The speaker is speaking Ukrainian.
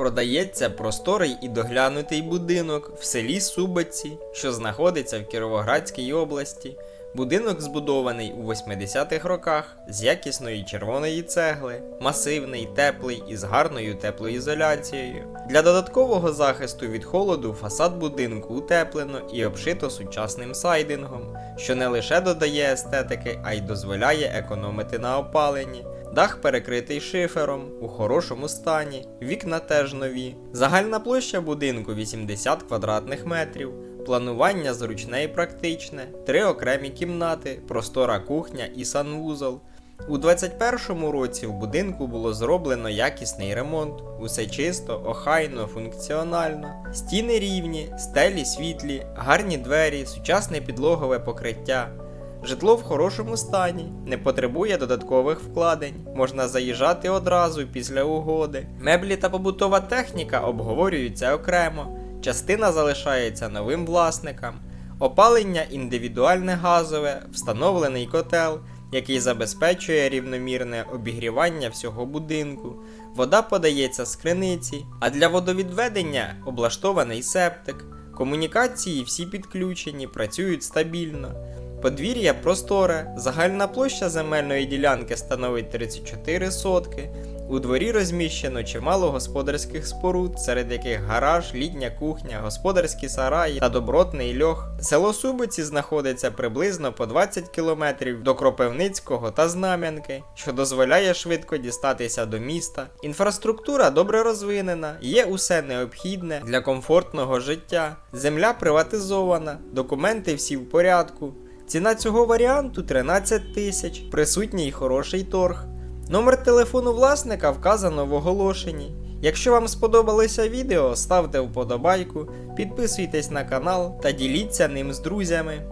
Продається просторий і доглянутий будинок в селі Субоці, що знаходиться в Кіровоградській області. Будинок збудований у 80-х роках з якісної червоної цегли, масивний, теплий і з гарною теплоізоляцією. Для додаткового захисту від холоду фасад будинку утеплено і обшито сучасним сайдингом, що не лише додає естетики, а й дозволяє економити на опаленні. Дах перекритий шифером у хорошому стані, вікна теж нові. Загальна площа будинку 80 квадратних метрів. Планування зручне і практичне, три окремі кімнати, простора кухня і санвузол. У 2021 році в будинку було зроблено якісний ремонт, усе чисто, охайно, функціонально. Стіни рівні, стелі світлі, гарні двері, сучасне підлогове покриття. Житло в хорошому стані, не потребує додаткових вкладень, можна заїжджати одразу після угоди. Меблі та побутова техніка обговорюються окремо, частина залишається новим власникам. Опалення індивідуальне газове, встановлений котел, який забезпечує рівномірне обігрівання всього будинку. Вода подається з криниці, а для водовідведення облаштований септик. Комунікації всі підключені, працюють стабільно. Подвір'я просторе, загальна площа земельної ділянки становить 34 сотки. У дворі розміщено чимало господарських споруд, серед яких гараж, літня кухня, господарські сараї та добротний льох. Село Субиці знаходиться приблизно по 20 кілометрів до Кропивницького та Знам'янки, що дозволяє швидко дістатися до міста. Інфраструктура добре розвинена, є усе необхідне для комфортного життя. Земля приватизована, документи всі в порядку. Ціна цього варіанту 13 тисяч, присутній і хороший торг. Номер телефону власника вказано в оголошенні. Якщо вам сподобалося відео, ставте вподобайку, підписуйтесь на канал та діліться ним з друзями.